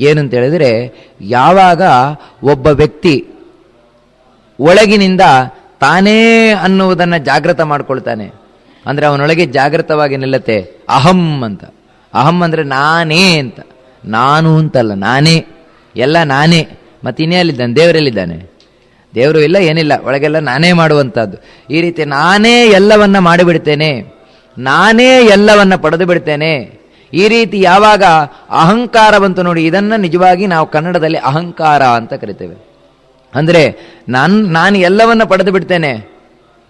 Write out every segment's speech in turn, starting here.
ಏನು ಹೇಳಿದರೆ, ಯಾವಾಗ ಒಬ್ಬ ವ್ಯಕ್ತಿ ಒಳಗಿನಿಂದ ತಾನೇ ಅನ್ನುವುದನ್ನು ಜಾಗೃತ ಮಾಡ್ಕೊಳ್ತಾನೆ, ಅಂದರೆ ಅವನೊಳಗೆ ಜಾಗೃತವಾಗಿ ನಿಲ್ಲತ್ತೆ, ಅಹಂ ಅಂತ. ಅಹಂ ಅಂದರೆ ನಾನೇ ಅಂತ. ನಾನು ಅಂತಲ್ಲ, ನಾನೇ. ಎಲ್ಲ ನಾನೇ. ಮತ್ತೆ ಇನ್ನೆಲ್ಲಿದ್ದಾನೆ ದೇವರಲ್ಲಿದ್ದಾನೆ? ದೇವರು ಇಲ್ಲ, ಏನಿಲ್ಲ. ಒಳಗೆಲ್ಲ ನಾನೇ ಮಾಡುವಂಥದ್ದು. ಈ ರೀತಿ ನಾನೇ ಎಲ್ಲವನ್ನ ಮಾಡಿಬಿಡ್ತೇನೆ, ನಾನೇ ಎಲ್ಲವನ್ನ ಪಡೆದು ಬಿಡ್ತೇನೆ ಈ ರೀತಿ ಯಾವಾಗ ಅಹಂಕಾರ ಬಂತು ನೋಡಿ, ಇದನ್ನು ನಿಜವಾಗಿ ನಾವು ಕನ್ನಡದಲ್ಲಿ ಅಹಂಕಾರ ಅಂತ ಕರಿತೇವೆ. ಅಂದರೆ ನಾನು ನಾನು ಎಲ್ಲವನ್ನ ಪಡೆದು ಬಿಡ್ತೇನೆ.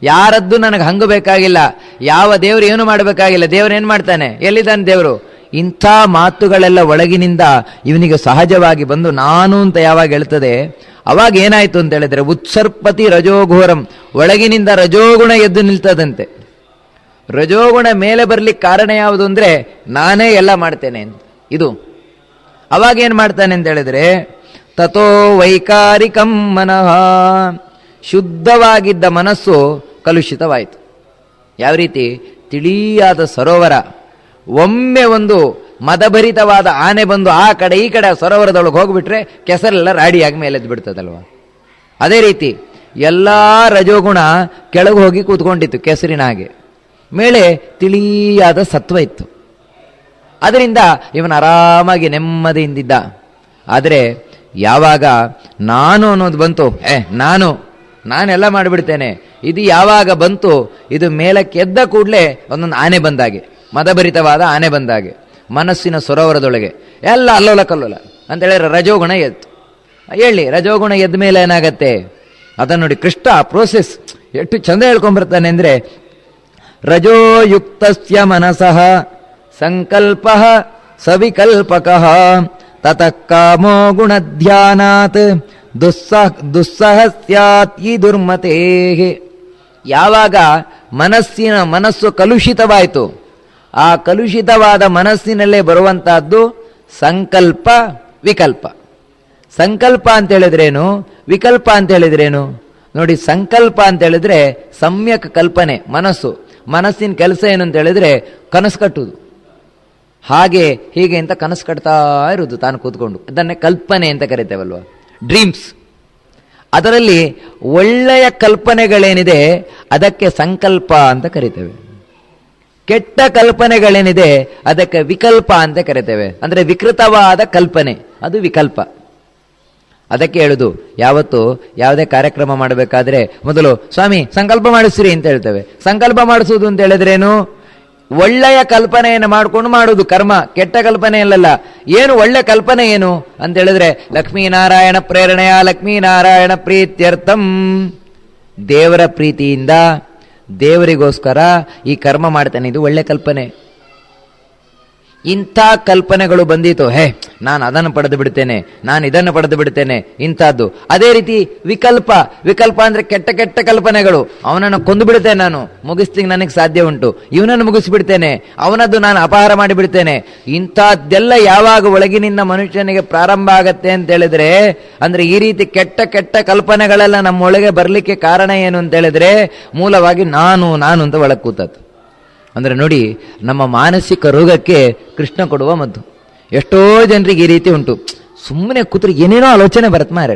ಯಾರದ್ದು ನನಗೆ ಹಂಗು ಬೇಕಾಗಿಲ್ಲ. ಯಾವ ದೇವರು ಏನು ಮಾಡಬೇಕಾಗಿಲ್ಲ. ದೇವರು ಏನು ಮಾಡ್ತಾನೆ? ಎಲ್ಲಿದ್ದಾನೆ ದೇವರು? ಇಂಥ ಮಾತುಗಳೆಲ್ಲ ಒಳಗಿನಿಂದ ಇವನಿಗೆ ಸಹಜವಾಗಿ ಬಂದು ನಾನು ಅಂತ ಯಾವಾಗ ಹೇಳ್ತದೆ? ಅವಾಗ ಏನಾಯ್ತು ಅಂತ ಹೇಳಿದ್ರೆ, ಉತ್ಸರ್ಪತಿ ರಜೋಘೋರಂ, ಒಳಗಿನಿಂದ ರಜೋಗುಣ ಎದ್ದು ನಿಲ್ತದಂತೆ. ರಜೋಗುಣ ಮೇಲೆ ಬರ್ಲಿಕ್ಕೆ ಕಾರಣ ಯಾವುದು ಅಂದ್ರೆ ನಾನೇ ಎಲ್ಲ ಮಾಡ್ತೇನೆ ಅಂತ. ಇದು. ಅವಾಗ ಏನ್ ಮಾಡ್ತಾನೆ ಅಂತ ಹೇಳಿದ್ರೆ ತಥೋ ವೈಕಾರಿಕಂ ಮನಃ. ಶುದ್ಧವಾಗಿದ್ದ ಮನಸ್ಸು ಕಲುಷಿತವಾಯಿತು. ಯಾವ ರೀತಿ? ತಿಳಿಯಾದ ಸರೋವರ. ಒಮ್ಮೆ ಒಂದು ಮದಭರಿತವಾದ ಆನೆ ಬಂದು ಆ ಕಡೆ ಈ ಕಡೆ ಸರೋವರದೊಳಗೆ ಹೋಗ್ಬಿಟ್ರೆ ಕೆಸರೆಲ್ಲ ರಾಡಿಯಾಗಿ ಮೇಲೆದ್ದು ಬಿಡ್ತದಲ್ವ ಅದೇ ರೀತಿ ಎಲ್ಲ ರಜೋಗುಣ ಕೆಳಗೆ ಹೋಗಿ ಕೂತ್ಕೊಂಡಿತ್ತು ಕೆಸರಿನ ಹಾಗೆ. ಮೇಲೆ ತಿಳಿಯಾದ ಸತ್ವ ಇತ್ತು. ಅದರಿಂದ ಇವನು ಆರಾಮಾಗಿ ನೆಮ್ಮದಿಯಿಂದಿದ್ದ. ಆದರೆ ಯಾವಾಗ ನಾನು ಅನ್ನೋದು ಬಂತು, ಏ, ನಾನು, ನಾನೆಲ್ಲ ಮಾಡಿಬಿಡ್ತೇನೆ, ಇದು ಯಾವಾಗ ಬಂತು, ಇದು ಮೇಲಕ್ಕೆ ಎದ್ದ ಕೂಡಲೇ ಒಂದೊಂದು ಆನೆ ಬಂದಾಗೆ, ಮದಭರಿತವಾದ ಆನೆ ಬಂದಾಗೆ, ಮನಸ್ಸಿನ ಸರೋವರದೊಳಗೆ, ಎಲ್ಲ ಅಲ್ಲೋಲ ಕಲ್ಲೋಲ. ಅಂತ ರಜೋಗುಣ ಎತ್ತು. ಹೇಳಿ, ರಜೋಗುಣ ಎದ್ದ ಮೇಲೆ ಏನಾಗತ್ತೆ? ಅದನ್ನು ನೋಡಿ ಕೃಷ್ಣ ಪ್ರೋಸೆಸ್ ಎಷ್ಟು ಚಂದ ಹೇಳ್ಕೊಂಡ್ಬರ್ತಾನೆ ಅಂದ್ರೆ ರಜೋಯುಕ್ತಸ್ಯ ಮನಸಃ ಸಂಕಲ್ಪ ಸವಿಕಲ್ಪಕಃ ತತಃ ಕಾಮೋ ಗುಣಧ್ಯಾನಾತ್ ದುಸ್ಸಹ ದುಸ್ಸಹ ಸ್ಯಾತ್ ಈ ದುರ್ಮತೇ ಯಾವಾಗ ಮನಸ್ಸಿನ ಮನಸ್ಸು ಕಲುಷಿತವಾಯಿತು, ಆ ಕಲುಷಿತವಾದ ಮನಸ್ಸಿನಲ್ಲೇ ಬರುವಂತಹದ್ದು ಸಂಕಲ್ಪ, ವಿಕಲ್ಪ. ಸಂಕಲ್ಪ ಅಂತ ಹೇಳಿದ್ರೇನು ವಿಕಲ್ಪ ಅಂತ ಹೇಳಿದ್ರೇನು ನೋಡಿ, ಸಂಕಲ್ಪ ಅಂತ ಹೇಳಿದ್ರೆ ಸಮ್ಯಕ್ ಕಲ್ಪನೆ, ಮನಸ್ಸು. ಮನಸ್ಸಿನ ಕೆಲಸ ಏನಂತ ಹೇಳಿದ್ರೆ ಕನಸು ಕಟ್ಟುವುದು. ಹಾಗೆ ಹೀಗೆ ಅಂತ ಕನಸು ಕಟ್ತಾ ಇರುವುದು ತಾನು ಕೂತ್ಕೊಂಡು. ಅದನ್ನೇ ಕಲ್ಪನೆ ಅಂತ ಕರಿತೇವಲ್ವ? ಡ್ರೀಮ್ಸ್ ಅದರಲ್ಲಿ ಒಳ್ಳೆಯ ಕಲ್ಪನೆಗಳೇನಿದೆ, ಅದಕ್ಕೆ ಸಂಕಲ್ಪ ಅಂತ ಕರಿತೇವೆ. ಕೆಟ್ಟ ಕಲ್ಪನೆಗಳೇನಿದೆ, ಅದಕ್ಕೆ ವಿಕಲ್ಪ ಅಂತ ಕರಿತೇವೆ. ಅಂದರೆ ವಿಕೃತವಾದ ಕಲ್ಪನೆ. ಅದು ವಿಕಲ್ಪ. ಅದಕ್ಕೆ ಹೇಳುದು, ಯಾವತ್ತು ಯಾವುದೇ ಕಾರ್ಯಕ್ರಮ ಮಾಡಬೇಕಾದ್ರೆ ಮೊದಲು, ಸ್ವಾಮಿ, ಸಂಕಲ್ಪ ಮಾಡಿಸ್ರಿ ಅಂತ ಹೇಳ್ತೇವೆ. ಸಂಕಲ್ಪ ಮಾಡಿಸುವುದು ಅಂತ ಹೇಳಿದ್ರೇನು? ಒಳ್ಳೆಯ ಕಲ್ಪನೆಯನ್ನು ಮಾಡಿಕೊಂಡು ಮಾಡುವುದು, ಕರ್ಮ. ಕೆಟ್ಟ ಕಲ್ಪನೆ ಅಲ್ಲಲ್ಲ. ಏನು ಒಳ್ಳೆ ಕಲ್ಪನೆ ಏನು? ಅಂತ ಹೇಳಿದ್ರೆ, ಲಕ್ಷ್ಮೀನಾರಾಯಣ ಪ್ರೇರಣೆಯ ಲಕ್ಷ್ಮೀನಾರಾಯಣ ಪ್ರೀತ್ಯರ್ಥಂ. ದೇವರ ಪ್ರೀತಿಯಿಂದ ದೇವರಿಗೋಸ್ಕರ ಈ ಕರ್ಮ ಮಾಡ್ತಾನೆ, ಇದು ಒಳ್ಳೆ ಕಲ್ಪನೆ. ಇಂಥ ಕಲ್ಪನೆಗಳು ಬಂದಿತು. ಹೇ, ನಾನು ಅದನ್ನು ಪಡೆದು ಬಿಡ್ತೇನೆ, ನಾನು ಇದನ್ನು ಪಡೆದು ಬಿಡ್ತೇನೆ, ಇಂಥದ್ದು. ಅದೇ ರೀತಿ ವಿಕಲ್ಪ ವಿಕಲ್ಪ ಅಂದರೆ ಕೆಟ್ಟ ಕೆಟ್ಟ ಕಲ್ಪನೆಗಳು. ಅವನನ್ನು ಕೊಂದು ಬಿಡ್ತೇನೆ ನಾನು. ಮುಗಿಸ್ತೀನಿ ನನಗೆ ಸಾಧ್ಯ ಉಂಟು. ಇವನನ್ನು ಮುಗಿಸಿಬಿಡ್ತೇನೆ. ಅವನದ್ದು ನಾನು ಅಪಹಾರ ಮಾಡಿಬಿಡ್ತೇನೆ ಇಂಥದ್ದೆಲ್ಲ ಯಾವಾಗ ಒಳಗಿನಿಂದ ಮನುಷ್ಯನಿಗೆ ಪ್ರಾರಂಭ ಆಗತ್ತೆ ಅಂತ ಹೇಳಿದ್ರೆ, ಅಂದರೆ ಈ ರೀತಿ ಕೆಟ್ಟ ಕೆಟ್ಟ ಕಲ್ಪನೆಗಳೆಲ್ಲ ನಮ್ಮೊಳಗೆ ಬರಲಿಕ್ಕೆ ಕಾರಣ ಏನು ಅಂತ ಹೇಳಿದ್ರೆ, ಮೂಲವಾಗಿ ನಾನು ನಾನು ಅಂತ ಒಳಗೆ ಕೂತದ್ದು. ಅಂದ್ರೆ ನೋಡಿ, ನಮ್ಮ ಮಾನಸಿಕ ರೋಗಕ್ಕೆ ಕೃಷ್ಣ ಕೊಡುವ ಮದ್ದು. ಎಷ್ಟೋ ಜನರಿಗೆ ಈ ರೀತಿ ಉಂಟು. ಸುಮ್ಮನೆ ಕೂತ್ರೆ ಏನೇನೋ ಆಲೋಚನೆ ಬರತ್ ಮಾರ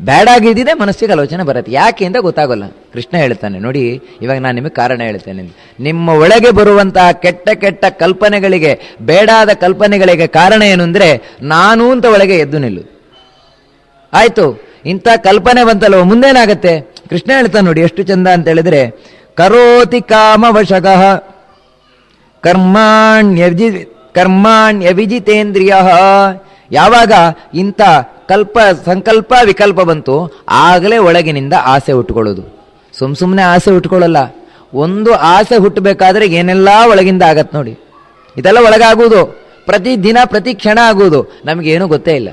ಬ್ಯಾಡ್ ಆಗಿದ್ದಿದೆ ಮನಸ್ಸಿಗೆ ಆಲೋಚನೆ ಬರುತ್ತೆ. ಯಾಕೆ ಅಂತ ಗೊತ್ತಾಗೋಲ್ಲ. ಕೃಷ್ಣ ಹೇಳ್ತಾನೆ, ನೋಡಿ, ಇವಾಗ ನಾನು ನಿಮಗೆ ಕಾರಣ ಹೇಳ್ತೇನೆ ನಿಮ್ಮ ಒಳಗೆ ಬರುವಂತಹ ಕೆಟ್ಟ ಕೆಟ್ಟ ಕಲ್ಪನೆಗಳಿಗೆ, ಬೇಡಾದ ಕಲ್ಪನೆಗಳಿಗೆ ಕಾರಣ ಏನು ಅಂದರೆ, ನಾನು ಅಂತ ಒಳಗೆ ಎದ್ದು ನಿಲ್ಲು. ಆಯಿತು, ಇಂಥ ಕಲ್ಪನೆ ಬಂತಲ್ವ, ಮುಂದೇನಾಗತ್ತೆ? ಕೃಷ್ಣ ಹೇಳ್ತಾನೆ ನೋಡಿ, ಎಷ್ಟು ಚಂದ ಅಂತ ಹೇಳಿದ್ರೆ ಕರೋತಿ ಕಾಮವಶಗಃ ಕರ್ಮಾಣ್ಯವಿಜಿ ಕರ್ಮಾಣ್ಯವಿಜಿತೇಂದ್ರಿಯ ಯಾವಾಗ ಇಂಥ ಕಲ್ಪ, ಸಂಕಲ್ಪ, ವಿಕಲ್ಪ ಬಂತು, ಆಗಲೇ ಒಳಗಿನಿಂದ ಆಸೆ ಹುಟ್ಟುಕೊಳ್ಳೋದು ಸುಮ್ ಸುಮ್ಮನೆ ಆಸೆ ಹುಟ್ಕೊಳ್ಳಲ್ಲ ಒಂದು ಆಸೆ ಹುಟ್ಟಬೇಕಾದ್ರೆ ಏನೆಲ್ಲ ಒಳಗಿಂದ ಆಗತ್ತೆ ನೋಡಿ. ಇದೆಲ್ಲ ಒಳಗಾಗುವುದು. ಪ್ರತಿ ದಿನ ಪ್ರತಿ ಕ್ಷಣ ಆಗುವುದು. ನಮಗೇನು ಗೊತ್ತೇ ಇಲ್ಲ.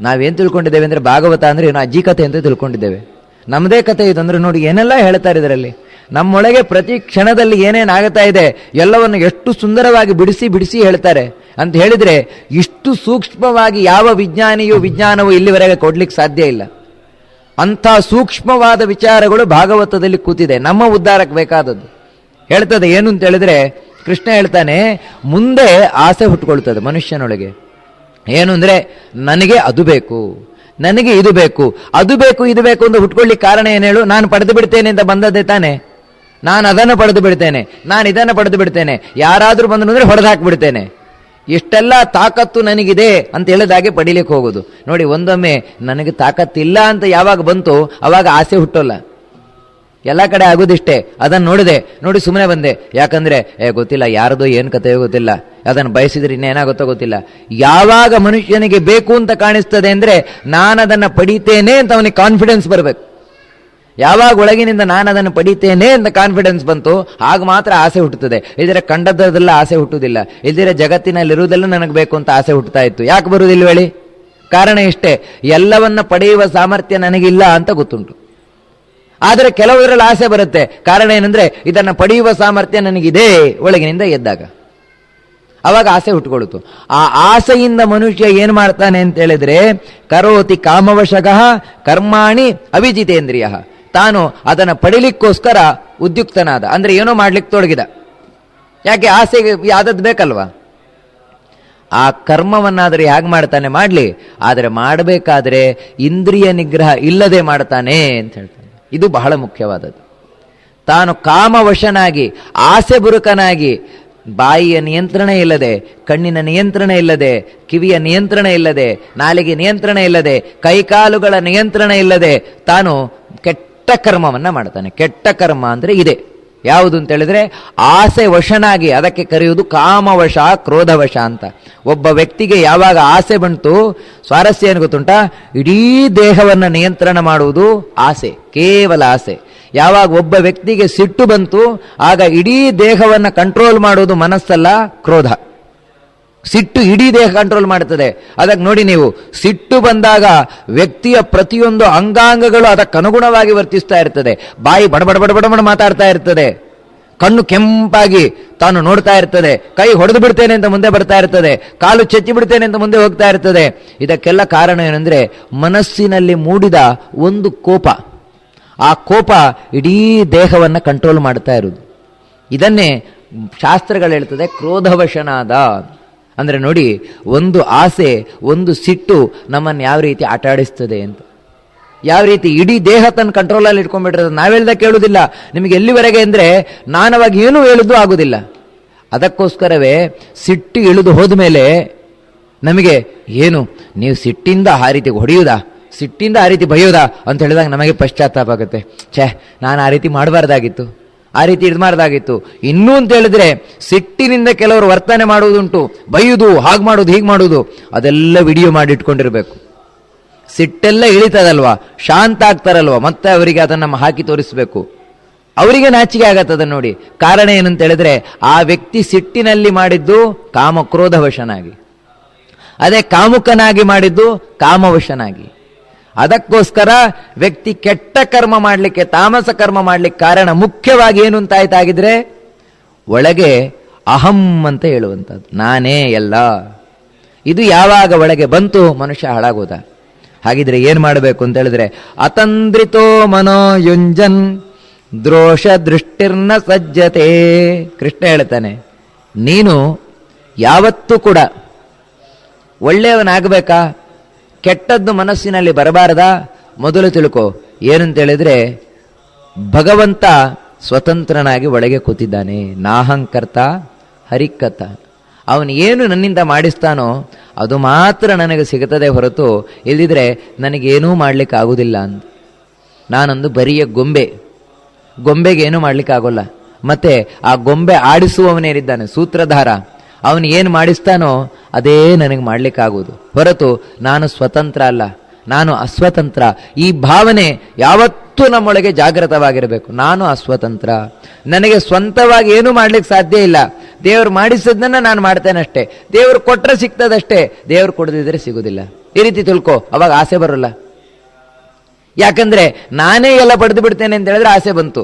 ನಾವೇನು ತಿಳ್ಕೊಂಡಿದ್ದೇವೆ ಅಂದರೆ ಭಾಗವತ ಅಂದರೆ ಏನು ಅಜ್ಜಿ ಕಥೆ ಅಂತ ತಿಳ್ಕೊಂಡಿದ್ದೇವೆ. ನಮ್ಮದೇ ಕಥೆ ಇದು ಅಂದರೆ ನೋಡಿ ಏನೆಲ್ಲ ಹೇಳ್ತಾರೆ ಇದರಲ್ಲಿ. ನಮ್ಮೊಳಗೆ ಪ್ರತಿ ಕ್ಷಣದಲ್ಲಿ ಏನೇನು ಆಗ್ತಾ ಇದೆ, ಎಲ್ಲವನ್ನು ಎಷ್ಟು ಸುಂದರವಾಗಿ ಬಿಡಿಸಿ ಬಿಡಿಸಿ ಹೇಳ್ತಾರೆ. ಅಂತ ಹೇಳಿದರೆ, ಇಷ್ಟು ಸೂಕ್ಷ್ಮವಾಗಿ ಯಾವ ವಿಜ್ಞಾನಿಯು ವಿಜ್ಞಾನವು ಇಲ್ಲಿವರೆಗೆ ಕೊಡ್ಲಿಕ್ಕೆ ಸಾಧ್ಯ ಇಲ್ಲ. ಅಂಥ ಸೂಕ್ಷ್ಮವಾದ ವಿಚಾರಗಳು ಭಾಗವತದಲ್ಲಿ ಕೂತಿದೆ. ನಮ್ಮ ಉದ್ಧಾರಕ್ಕೆ ಬೇಕಾದದ್ದು. ಹೇಳ್ತದೆ ಏನು ಅಂತ ಹೇಳಿದ್ರೆ, ಕೃಷ್ಣ ಹೇಳ್ತಾನೆ, ಮುಂದೆ ಆಸೆ ಹುಟ್ಟುಕೊಳ್ತದೆ ಮನುಷ್ಯನೊಳಗೆ. ಏನು ಅಂದರೆ, ನನಗೆ ಅದು ಬೇಕು, ನನಗೆ ಇದು ಬೇಕು, ಅದು ಬೇಕು, ಇದು ಬೇಕು ಅಂತ ಹುಟ್ಕೊಳ್ಳಿಕ್ಕೆ ಕಾರಣ ಏನು ಹೇಳು, ನಾನು ಪಡೆದು ಬಿಡ್ತೇನೆ ಅಂತ ಬಂದದ್ದೇ ತಾನೆ. ನಾನು ಅದನ್ನು ಪಡೆದು ಬಿಡ್ತೇನೆ, ನಾನು ಇದನ್ನು ಪಡೆದು ಬಿಡ್ತೇನೆ, ಯಾರಾದರೂ ಬಂದು ಅಂದರೆ ಹೊಡೆದು ಹಾಕಿಬಿಡ್ತೇನೆ. ಇಷ್ಟೆಲ್ಲ ತಾಕತ್ತು ನನಗಿದೆ ಅಂತ ಹೇಳಿದಾಗೆ ಪಡಿಲಿಕ್ಕೆ ಹೋಗೋದು. ನೋಡಿ, ಒಂದೊಮ್ಮೆ ನನಗೆ ತಾಕತ್ತಿಲ್ಲ ಅಂತ ಯಾವಾಗ ಬಂತು, ಅವಾಗ ಆಸೆ ಹುಟ್ಟೋಲ್ಲ. ಎಲ್ಲ ಕಡೆ ಆಗೋದಿಷ್ಟೇ. ಅದನ್ನು ನೋಡಿದೆ. ನೋಡಿ ಸುಮ್ಮನೆ ಬಂದೆ. ಯಾಕಂದರೆ, ಏ, ಗೊತ್ತಿಲ್ಲ, ಯಾರದು ಏನು ಕಥೆಯೋ ಗೊತ್ತಿಲ್ಲ. ಅದನ್ನು ಬಯಸಿದ್ರೆ ಇನ್ನೇನಾಗುತ್ತೋ ಗೊತ್ತಿಲ್ಲ. ಯಾವಾಗ ಮನುಷ್ಯನಿಗೆ ಬೇಕು ಅಂತ ಕಾಣಿಸ್ತದೆ ಅಂದರೆ ನಾನು ಅದನ್ನು ಪಡಿತೇನೆ ಅಂತ ಅವನಿಗೆ ಕಾನ್ಫಿಡೆನ್ಸ್ ಬರಬೇಕು. ಯಾವಾಗ ಒಳಗಿನಿಂದ ನಾನು ಅದನ್ನು ಪಡಿತೇನೆ ಅಂತ ಕಾನ್ಫಿಡೆನ್ಸ್ ಬಂತು, ಆಗ ಮಾತ್ರ ಆಸೆ ಹುಟ್ಟುತ್ತದೆ. ಇದರ ಕಂಡದ್ದರದೆಲ್ಲ ಆಸೆ ಹುಟ್ಟುವುದಿಲ್ಲ. ಇಲ್ದಿರ ಜಗತ್ತಿನಲ್ಲಿರುವುದೆಲ್ಲ ನನಗೆ ಬೇಕು ಅಂತ ಆಸೆ ಹುಟ್ಟುತ್ತಾ ಇತ್ತು. ಯಾಕೆ ಬರುವುದಿಲ್ಲ ಹೇಳಿ? ಕಾರಣ ಇಷ್ಟೇ, ಎಲ್ಲವನ್ನ ಪಡೆಯುವ ಸಾಮರ್ಥ್ಯ ನನಗಿಲ್ಲ ಅಂತ ಗೊತ್ತುಂಟು. ಆದರೆ ಕೆಲವರಲ್ಲಿ ಆಸೆ ಬರುತ್ತೆ. ಕಾರಣ ಏನಂದ್ರೆ, ಇದನ್ನು ಪಡೆಯುವ ಸಾಮರ್ಥ್ಯ ನನಗಿದೆ ಒಳಗಿನಿಂದ ಎದ್ದಾಗ. ಅವಾಗ ಆಸೆ ಹುಟ್ಟುಕೊಳ್ಳುತ್ತು. ಆ ಆಸೆಯಿಂದ ಮನುಷ್ಯ ಏನು ಮಾಡ್ತಾನೆ ಅಂತ ಹೇಳಿದ್ರೆ, ಕರೋತಿ ಕಾಮವಶಗಃ ಕರ್ಮಾಣಿ ಅವಿಜಿತೇಂದ್ರಿಯ ತಾನು ಅದನ್ನು ಪಡಿಲಿಕ್ಕೋಸ್ಕರ ಉದ್ಯುಕ್ತನಾದ. ಅಂದ್ರೆ ಏನೋ ಮಾಡ್ಲಿಕ್ಕೆ ತೊಡಗಿದ. ಯಾಕೆ ಆಸೆಗೆ ಆದದ್ದು ಬೇಕಲ್ವಾ? ಆ ಕರ್ಮವನ್ನಾದರೆ ಹೇಗೆ ಮಾಡ್ತಾನೆ? ಮಾಡಲಿ. ಆದರೆ ಮಾಡಬೇಕಾದ್ರೆ ಇಂದ್ರಿಯ ನಿಗ್ರಹ ಇಲ್ಲದೆ ಮಾಡ್ತಾನೆ ಅಂತ ಹೇಳ್ತಾನೆ. ಇದು ಬಹಳ ಮುಖ್ಯವಾದದ್ದು. ತಾನು ಕಾಮವಶನಾಗಿ ಆಸೆ ಬುರುಕನಾಗಿ ಬಾಯಿಯ ನಿಯಂತ್ರಣ ಇಲ್ಲದೆ, ಕಣ್ಣಿನ ನಿಯಂತ್ರಣ ಇಲ್ಲದೆ, ಕಿವಿಯ ನಿಯಂತ್ರಣ ಇಲ್ಲದೆ, ನಾಲಿಗೆ ನಿಯಂತ್ರಣ ಇಲ್ಲದೆ, ಕೈಕಾಲುಗಳ ನಿಯಂತ್ರಣ ಇಲ್ಲದೆ ತಾನು ಕೆಟ್ಟ ಕರ್ಮವನ್ನ ಮಾಡ್ತಾನೆ. ಕೆಟ್ಟ ಕರ್ಮ ಅಂದರೆ ಇದೆ. ಯಾವುದು ಅಂತ ಹೇಳಿದ್ರೆ ಆಸೆ ವಶನಾಗಿ ಅದಕ್ಕೆ ಕರೆಯುವುದು ಕಾಮವಶ, ಕ್ರೋಧವಶ ಅಂತ. ಒಬ್ಬ ವ್ಯಕ್ತಿಗೆ ಯಾವಾಗ ಆಸೆ ಬಂತು, ಸ್ವಾರಸ್ಯ ಏನು ಗೊತ್ತುಂಟ? ಇಡೀ ದೇಹವನ್ನು ನಿಯಂತ್ರಣ ಮಾಡುವುದು ಆಸೆ, ಕೇವಲ ಆಸೆ. ಯಾವಾಗ ಒಬ್ಬ ವ್ಯಕ್ತಿಗೆ ಸಿಟ್ಟು ಬಂತು, ಆಗ ಇಡೀ ದೇಹವನ್ನು ಕಂಟ್ರೋಲ್ ಮಾಡುವುದು ಮನಸ್ಸಲ್ಲ, ಕ್ರೋಧ. ಸಿಟ್ಟು ಇಡೀ ದೇಹ ಕಂಟ್ರೋಲ್ ಮಾಡುತ್ತದೆ. ಅದಕ್ಕೆ ನೋಡಿ ನೀವು, ಸಿಟ್ಟು ಬಂದಾಗ ವ್ಯಕ್ತಿಯ ಪ್ರತಿಯೊಂದು ಅಂಗಾಂಗಗಳು ಅದಕ್ಕನುಗುಣವಾಗಿ ವರ್ತಿಸ್ತಾ ಇರ್ತದೆ. ಬಾಯಿ ಬಡಬಡ ಬಡಬಡ ಬಡ ಮಾತಾಡ್ತಾ ಇರ್ತದೆ. ಕಣ್ಣು ಕೆಂಪಾಗಿ ತಾನು ನೋಡ್ತಾ ಇರ್ತದೆ. ಕೈ ಹೊಡೆದು ಬಿಡ್ತೇನೆ ಅಂತ ಮುಂದೆ ಬರ್ತಾ ಇರ್ತದೆ. ಕಾಲು ಚೆಚ್ಚಿ ಬಿಡ್ತೇನೆ ಅಂತ ಮುಂದೆ ಹೋಗ್ತಾ ಇರ್ತದೆ. ಇದಕ್ಕೆಲ್ಲ ಕಾರಣ ಏನಂದ್ರೆ, ಮನಸ್ಸಿನಲ್ಲಿ ಮೂಡಿದ ಒಂದು ಕೋಪ. ಆ ಕೋಪ ಇಡೀ ದೇಹವನ್ನು ಕಂಟ್ರೋಲ್ ಮಾಡ್ತಾ ಇರುವುದು. ಇದನ್ನೇ ಶಾಸ್ತ್ರಗಳು ಹೇಳ್ತದೆ, ಕ್ರೋಧವಶನಾದ. ಅಂದ್ರೆ ನೋಡಿ, ಒಂದು ಆಸೆ, ಒಂದು ಸಿಟ್ಟು ನಮ್ಮನ್ನು ಯಾವ ರೀತಿ ಆಟ ಆಡಿಸ್ತದೆ ಅಂತ. ಯಾವ ರೀತಿ ಇಡೀ ದೇಹ ತನ್ನ ಕಂಟ್ರೋಲಲ್ಲಿ ಇಟ್ಕೊಂಡ್ಬಿಟ್ಟಿರೋದು ನಾವು ಹೇಳ್ದ ಕೇಳುವುದಿಲ್ಲ ನಿಮಗೆ ಎಲ್ಲಿವರೆಗೆ ಅಂದರೆ ನಾನವಾಗಿ ಏನು ಹೇಳುದು ಆಗುದಿಲ್ಲ. ಅದಕ್ಕೋಸ್ಕರವೇ ಸಿಟ್ಟು ಇಳಿದು ಹೋದ್ಮೇಲೆ ನಮಗೆ ಏನು, ನೀವು ಸಿಟ್ಟಿಂದ ಆ ರೀತಿ ಹೊಡೆಯುವುದಾ ಸಿಟ್ಟಿಂದ ಆ ರೀತಿ ಬೈಯೋದಾ ಅಂತ ಹೇಳಿದಾಗ ನಮಗೆ ಪಶ್ಚಾತ್ತಾಪ ಆಗುತ್ತೆ. ಛೇ, ನಾನು ಆ ರೀತಿ ಮಾಡಬಾರ್ದಾಗಿತ್ತು. ಆ ರೀತಿ ಇದು ಮಾಡಿದಾಗಿತ್ತು. ಇನ್ನೂ ಅಂತ ಹೇಳಿದ್ರೆ, ಸಿಟ್ಟಿನಿಂದ ಕೆಲವರು ವರ್ತನೆ ಮಾಡುವುದುಂಟು, ಬೈಯುದು, ಹಾಗೆ ಮಾಡುವುದು ಹೀಗೆ ಮಾಡುವುದು ಅದೆಲ್ಲ ವಿಡಿಯೋ ಮಾಡಿ ಇಟ್ಕೊಂಡಿರ್ಬೇಕು. ಸಿಟ್ಟೆಲ್ಲ ಇಳಿತದಲ್ವಾ? ಶಾಂತ ಆಗ್ತಾರಲ್ವ? ಮತ್ತೆ ಅವರಿಗೆ ಅದನ್ನ ಹಾಕಿ ತೋರಿಸಬೇಕು. ಅವರಿಗೆ ನಾಚಿಕೆ ಆಗತ್ತದ ನೋಡಿ. ಕಾರಣ ಏನಂತ ಹೇಳಿದ್ರೆ, ಆ ವ್ಯಕ್ತಿ ಸಿಟ್ಟಿನಲ್ಲಿ ಮಾಡಿದ್ದು ಕಾಮಕ್ರೋಧವಶನಾಗಿ. ಅದೇ ಕಾಮುಕನಾಗಿ ಮಾಡಿದ್ದು ಕಾಮವಶನಾಗಿ. ಅದಕ್ಕೋಸ್ಕರ ವ್ಯಕ್ತಿ ಕೆಟ್ಟ ಕರ್ಮ ಮಾಡಲಿಕ್ಕೆ, ತಾಮಸ ಕರ್ಮ ಮಾಡಲಿಕ್ಕೆ ಕಾರಣ ಮುಖ್ಯವಾಗಿ ಏನು ಅಂತ ಆಯ್ತಾಗಿದ್ರೆ, ಒಳಗೆ ಅಹಂ ಅಂತ ಹೇಳುವಂಥದ್ದು. ನಾನೇ ಎಲ್ಲ. ಇದು ಯಾವಾಗ ಒಳಗೆ ಬಂತು, ಮನುಷ್ಯ ಹಾಳಾಗೋದ. ಹಾಗಿದ್ರೆ ಏನು ಮಾಡಬೇಕು ಅಂತ ಹೇಳಿದ್ರೆ, ಅತಂದ್ರಿತೋ ಮನೋಯುಂಜನ್ ದ್ರೋಷ ದೃಷ್ಟಿರ್ನ ಸಜ್ಜತೆ. ಕೃಷ್ಣ ಹೇಳ್ತಾನೆ, ನೀನು ಯಾವತ್ತೂ ಕೂಡ ಒಳ್ಳೆಯವನಾಗಬೇಕಾ? ಕೆಟ್ಟದ್ದು ಮನಸ್ಸಿನಲ್ಲಿ ಬರಬಾರದಾ? ಮೊದಲು ತಿಳ್ಕೊ. ಏನಂತ ಹೇಳಿದ್ರೆ, ಭಗವಂತ ಸ್ವತಂತ್ರನಾಗಿ ಒಳಗೆ ಕೂತಿದ್ದಾನೆ. ನಾಹಂಕರ್ತ ಹರಿಕತ ಅವನು ಏನು ನನ್ನಿಂದ ಮಾಡಿಸ್ತಾನೋ, ಅದು ಮಾತ್ರ ನನಗೆ ಸಿಗುತ್ತದೆ ಹೊರತು ಇಲ್ಲದಿದ್ರೆ ನನಗೇನೂ ಮಾಡ್ಲಿಕ್ಕೆ ಆಗುದಿಲ್ಲ ಅಂತ. ನಾನೊಂದು ಬರಿಯ ಗೊಂಬೆ. ಗೊಂಬೆಗೆ ಏನೂ ಮಾಡ್ಲಿಕ್ಕೆ ಆಗೋಲ್ಲ. ಮತ್ತೆ ಆ ಗೊಂಬೆ ಆಡಿಸುವವನೇನಿದ್ದಾನೆ ಸೂತ್ರಧಾರ. ಅವನು ಏನು ಮಾಡಿಸ್ತಾನೋ ಅದೇ ನನಗೆ ಮಾಡಲಿಕ್ಕಾಗುವುದು. ಹೊರತು ನಾನು ಸ್ವತಂತ್ರ ಅಲ್ಲ, ನಾನು ಅಸ್ವತಂತ್ರ. ಈ ಭಾವನೆ ಯಾವತ್ತೂ ನಮ್ಮೊಳಗೆ ಜಾಗೃತವಾಗಿರಬೇಕು. ನಾನು ಅಸ್ವತಂತ್ರ. ನನಗೆ ಸ್ವಂತವಾಗಿ ಏನೂ ಮಾಡ್ಲಿಕ್ಕೆ ಸಾಧ್ಯ ಇಲ್ಲ. ದೇವರು ಮಾಡಿಸಿದ್ದನ್ನ ನಾನು ಮಾಡ್ತೇನೆ ಅಷ್ಟೇ ದೇವರು ಕೊಟ್ಟರೆ ಸಿಗ್ತದಷ್ಟೇ. ದೇವರು ಕೊಡದಿದ್ರೆ ಸಿಗುವುದಿಲ್ಲ ಈ ರೀತಿ ತಿಳ್ಕೊ, ಅವಾಗ ಆಸೆ ಬರೋಲ್ಲ. ಯಾಕಂದ್ರೆ ನಾನೇ ಎಲ್ಲ ಪಡೆದು ಬಿಡ್ತೇನೆ ಅಂತ ಹೇಳಿದ್ರೆ ಆಸೆ ಬಂತು.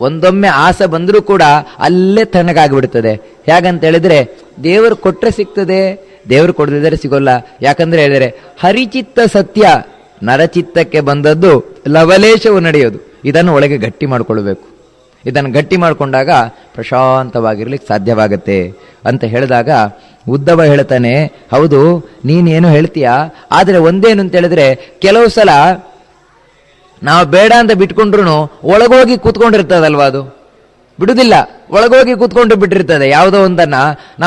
ಒಂದೊಮ್ಮೆ ಆಸೆ ಬಂದರೂ ಕೂಡ ಅಲ್ಲೇ ತಣ್ಣಗಾಗ್ಬಿಡ್ತದೆ. ಹೇಗಂತ ಹೇಳಿದ್ರೆ, ದೇವರು ಕೊಟ್ಟರೆ ಸಿಗ್ತದೆ, ದೇವರು ಕೊಡದಿದ್ದರೆ ಸಿಗೋಲ್ಲ. ಯಾಕಂದ್ರೆ ಹೇಳಿದರೆ, ಹರಿಚಿತ್ತ ಸತ್ಯ ನರಚಿತ್ತಕ್ಕೆ ಬಂದದ್ದು ಲವಲೇಶವು ನಡೆಯೋದು. ಇದನ್ನು ಒಳಗೆ ಗಟ್ಟಿ ಮಾಡಿಕೊಳ್ಬೇಕು. ಇದನ್ನು ಗಟ್ಟಿ ಮಾಡಿಕೊಂಡಾಗ ಪ್ರಶಾಂತವಾಗಿರ್ಲಿಕ್ಕೆ ಸಾಧ್ಯವಾಗತ್ತೆ. ಅಂತ ಹೇಳಿದಾಗ ಉದ್ದವ ಹೇಳ್ತಾನೆ, ಹೌದು, ನೀನೇನು ಹೇಳ್ತೀಯಾ? ಆದರೆ ಒಂದೇನು ಅಂತ ಹೇಳಿದ್ರೆ, ಕೆಲವು ಸಲ ನಾವು ಬೇಡ ಅಂತ ಬಿಟ್ಕೊಂಡ್ರು ಒಳಗೋಗಿ ಕೂತ್ಕೊಂಡಿರ್ತದಲ್ವಾ ಅದು? ಬಿಡುದಿಲ್ಲ. ಒಳಗೋಗಿ ಕೂತ್ಕೊಂಡು ಬಿಟ್ಟಿರ್ತದೆ. ಯಾವುದೋ ಒಂದನ್ನ ನಾವು